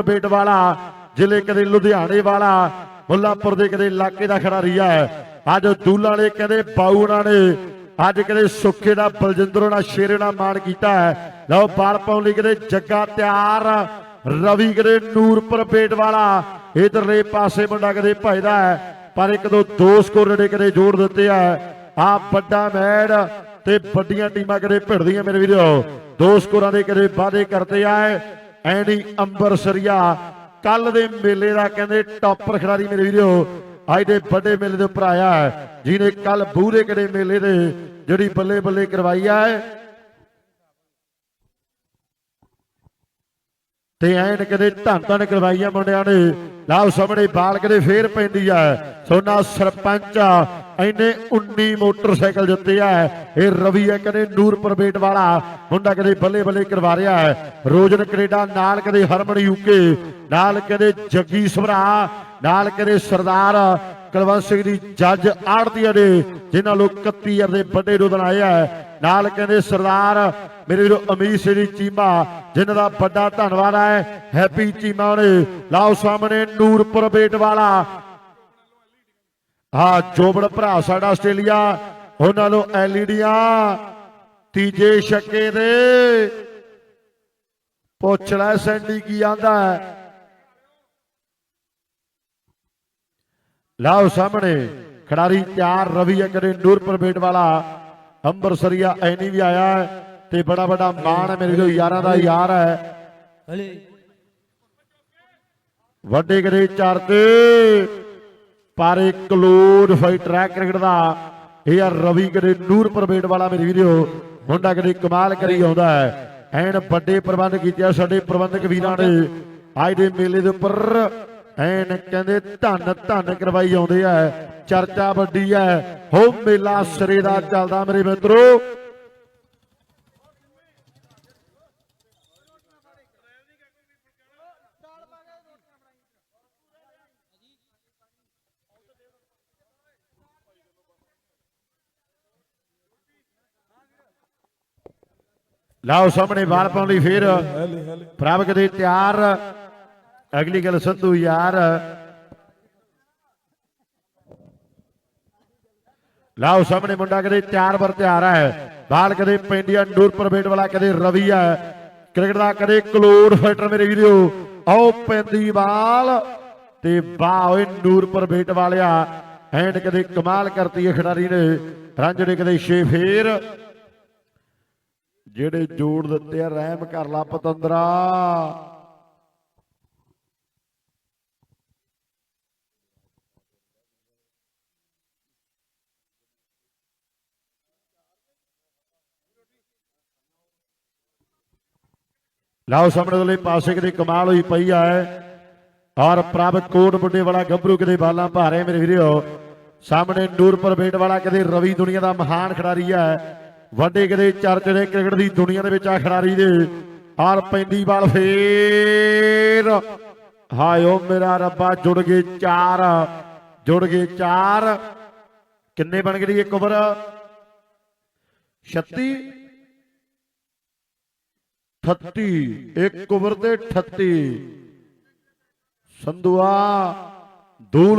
ਨੂਰਪੁਰ ਬੇਟ ਵਾਲਾ, ਜ਼ਿਲ੍ਹੇ ਕਦੇ ਲੁਧਿਆਣੇ ਵਾਲਾ, ਮੁੱਲਾਪੁਰ ਦੇ ਕਦੇ ਇਲਾਕੇ ਦਾ ਖਿਡਾਰੀ ਹੈ। ਅੱਜ ਦੂਲਾਂ ਵਾਲੇ ਕਹਿੰਦੇ ਬਾਊਣਾ ਨੇ, ਅੱਜ ਕਦੇ ਸੁੱਖੇ ਦਾ ਬਲਜਿੰਦਰ ਨਾਲ ਸ਼ੇਰੇ ਨਾਲ ਮਾਣ ਕੀਤਾ ਹੈ। ਲਓ, ਬਾਲ ਪਾਉਣ ਲਈ ਕਦੇ ਜੱਗਾ ਤਿਆਰ, ਰਵੀ ਕਦੇ ਨੂਰਪੁਰ ਬੇਟ ਵਾਲਾ, ਇਧਰਲੇ ਪਾਸੇ ਮੁੰਡਾ ਕਦੇ ਭਜਦਾ ਹੈ, ਪਰ ਇੱਕ ਦੋ ਦੋ ਸਕੋਰ ਜਿਹੜੇ ਕਦੇ ਜੋੜ ਦਿੱਤੇ ਆ। ਆ ਵੱਡਾ ਮੈਡ ਤੇ ਵੱਡੀਆਂ ਟੀਮਾਂ ਕਦੇ ਭਿੜਦੀਆਂ ਮੇਰੇ ਵੀਰੋ। ਦੋ ਸਕੋਰਾਂ ਦੇ ਕਦੇ ਵਾਅਦੇ ਕਰਦੇ ਆਏ। ਐਨੀ ਅੰਬਰਸਰੀਆ ਕੱਲ ਦੇ ਮੇਲੇ ਦਾ ਕਹਿੰਦੇ ਟੌਪਰ ਖਿਡਾਰੀ ਮੇਰੇ ਵੀਰੋ ਅੱਜ ਦੇ ਵੱਡੇ ਮੇਲੇ ਦੇ ਉੱਪਰ ਆਇਆ ਜਿਹਨੇ ਕੱਲ ਬੂਰੇ ਕਦੇ ਮੇਲੇ ਦੇ ਜਿਹੜੀ ਬੱਲੇ ਬੱਲੇ ਕਰਵਾਈ ਹੈ। ਤੇ ਐਨ ਕਦੇ ਧੰਨ ਧੰਨ ਕਰਵਾਈਆਂ ਮੁੰਡਿਆਂ ਨੇ, ਲਾਓ ਸਾਹਮਣੇ ਬਾਲ ਕਦੇ ਫੇਰ ਪੈਂਦੀ ਆ, ਸੋਨਾ ਸਰਪੰਚ ਐਨੇ 19 ਮੋਟਰਸਾਈਕਲ ਦਿੱਤੇ ਆ। ਇਹ ਰਵੀ ਹੈ ਕਦੇ ਨੂਰਪੁਰ ਬੇਟ ਵਾਲਾ। ਮੁੰਡਾ ਕਦੇ ਬੱਲੇ ਬੱਲੇ ਕਰਵਾ ਰਿਹਾ ਹੈ। ਰੋਜਨ ਕੈਨੇਡਾ, ਨਾਲ ਕਦੇ ਹਰਮਨ ਯੂਕੇ ਨਾਲ ਕਦੇ ਜੱਗੀ ਸਭਰਾ, ਨਾਲ ਕਦੇ ਸਰਦਾਰ ਕੁਲਵੰਤ ਸਿੰਘ ਦੀ ਜੱਜ ਆੜਤੀਆਂ ਨੇ, ਜਿਨ੍ਹਾਂ ਲੋਕ 31000 ਦੇ ਵੱਡੇ ਨੂੰ ਆਏ ਆ। ਨਾਲ ਕਹਿੰਦੇ ਸਰਦਾਰ ਮੇਰੇ ਵੀਰੋ ਅਮੀਰ ਸਿੰਘ ਚੀਮਾ, ਜਿਨ੍ਹਾਂ ਦਾ ਵੱਡਾ ਧੰਨਵਾਦ ਹੈ। ਹੈਪੀ ਚੀਮਾ ਨੇ ਲਾਓ ਸਾਹਮਣੇ ਨੂਰਪੁਰ ਬੇਟ ਵਾਲਾ। ਹਾਂ ਜੋਬੜ ਭਰਾ ਸਾਡਾ ਆਸਟ੍ਰੇਲੀਆ ਉਹਨਾਂ ਨੂੰ ਐਲਈਡੀਆਂ ਤੀਜੇ ਛੱਕੇ ਦੇ। ਪੁੱਛ ਲੈ ਸੈਂਡੀ ਕੀ ਆਂਦਾ ਹੈ। ਲਾਓ ਸਾਹਮਣੇ ਖਿਡਾਰੀ ਤਿਆਰ ਰਵੀ ਕਰੇ ਨੂਰਪੁਰ ਬੇਟ ਵਾਲਾ ਅੰਬਰਸਰੀਆ ਐਨੀ ਵੀ ਆਇਆ ਹੈ ਤੇ ਬੜਾ ਵੱਡਾ ਮਾਣ ਹੈ ਮੇਰੇ ਜੋ ਯਾਰਾਂ ਦਾ ਯਾਰ ਹੈ। ਹਲੇ। ਵੱਡੇ ਕਰੇ ਚਰਤੇ ਪਰ ਇੱਕ ਕਲੋਡ ਫਾਈਟ ਟਰੈਕ ਕ੍ਰਿਕਟ ਦਾ। ਇਹ ਆ ਰਵੀ ਕਰੇ ਨੂਰਪੁਰ ਬੇਟ ਵਾਲਾ ਮੇਰੇ ਵੀਰੋ। ਮੁੰਡਾ ਕਦੇ ਕਮਾਲ ਕਰੀ ਆਉਂਦਾ ਹੈ। ਐਨ ਵੱਡੇ ਪ੍ਰਬੰਧ ਕੀਤੇ ਆ ਸਾਡੇ ਪ੍ਰਬੰਧਕ ਵੀਰਾਂ ਨੇ। ਅੱਜ ਦੇ ਮੇਲੇ ਦੇ ਉੱਪਰ ਐਨ ਕਹਿੰਦੇ ਧੰਨ ਧੰਨ ਕਰਵਾਈ ਆਉਂਦੇ ਆ। ਚਰਚਾ ਵੱਡੀ ਹੈ। ਹੋ ਮੇਲਾ ਸਿਰੇ ਦਾ ਚੱਲਦਾ ਮੇਰੇ ਮਿੱਤਰੋ। ਲਾਓ ਸਾਹਮਣੇ ਵਾਰ ਪਾਉਣ ਲਈ ਫੇਰ। ਪ੍ਰਭ ਕਦੇ ਤਿਆਰ। ਅਗਲੀ ਗੱਲ ਸੰਧੂ ਯਾਰ। ਲਾਓ ਸਾਹਮਣੇ ਮੁੰਡਾ ਕਦੇ ਤਿਆਰ ਵਰ ਤਿਆਰ ਹੈ। ਬਾਲ ਕਦੇ ਪੈਂਡੀਆ ਨੂਰਪੁਰ ਬੇਟ ਵਾਲਾ ਕਦੇ ਰਵੀ ਹੈ। ਕ੍ਰਿਕਟ ਦਾ ਕਦੇ ਕਲੋੜ ਫਾਈਟਰ ਮੇਰੇ ਵੀਰੋ। ਆਓ ਪੈਂਦੀ ਬਾਲ ਤੇ ਵਾਹ ਓਏ ਨੂਰਪੁਰ ਬੇਟ ਵਾਲਿਆ। ਐਂਡ ਕਦੇ ਕਮਾਲ ਕਰਤੀ ਹੈ ਖਿਡਾਰੀ ਨੇ। ਰਾਂਝੜੇ ਕਦੇ ਛੇ ਫੇਰ। ਜਿਹੜੇ ਜੋੜ ਦਿੱਤੇ ਆ, ਰਹਿਮ ਕਰ ਲਾ ਪਤੰਦਰਾ। ਲਾਓ ਸਾਹਮਣੇ ਵਾਲੇ ਪਾਸੇ ਕਿਤੇ ਕਮਾਲ ਹੋਈ ਪਈ ਆ ਔਰ ਪ੍ਰਭ ਕੋਟ ਬੁੱਢੇ ਵਾਲਾ ਗੱਭਰੂ ਕਿਤੇ ਬਾਲਾਂ ਭਾਰੇ ਮੇਰੇ ਵੀਰੋ। ਸਾਹਮਣੇ ਨੂਰਪੁਰ ਬੇਟ ਵਾਲਾ ਕਿਤੇ ਰਵੀ ਦੁਨੀਆ ਦਾ ਮਹਾਨ ਖਿਡਾਰੀ ਹੈ ਵੱਡੇ ਕਦੇ ਚਰਚੇ ਨੇ ਕ੍ਰਿਕਟ ਦੀ ਦੁਨੀਆ ਦੇ ਵਿੱਚ ਆ ਖਿਡਾਰੀ ਦੇ। ਔਰ ਪੈਂਦੀ ਬਾਲ ਫੇਰ। ਹਾਏ ਮੇਰਾ ਰੱਬਾ, ਜੁੜ ਗਏ ਚਾਰ, ਜੁੜ ਗਏ ਚਾਰ। ਕਿੰਨੇ ਬਣ ਗਏ ਇੱਕ ਓਵਰ? 36 38 ਇੱਕ ਓਵਰ ਤੇ 38 ਸੰਧੂਆ, ਦੂਲ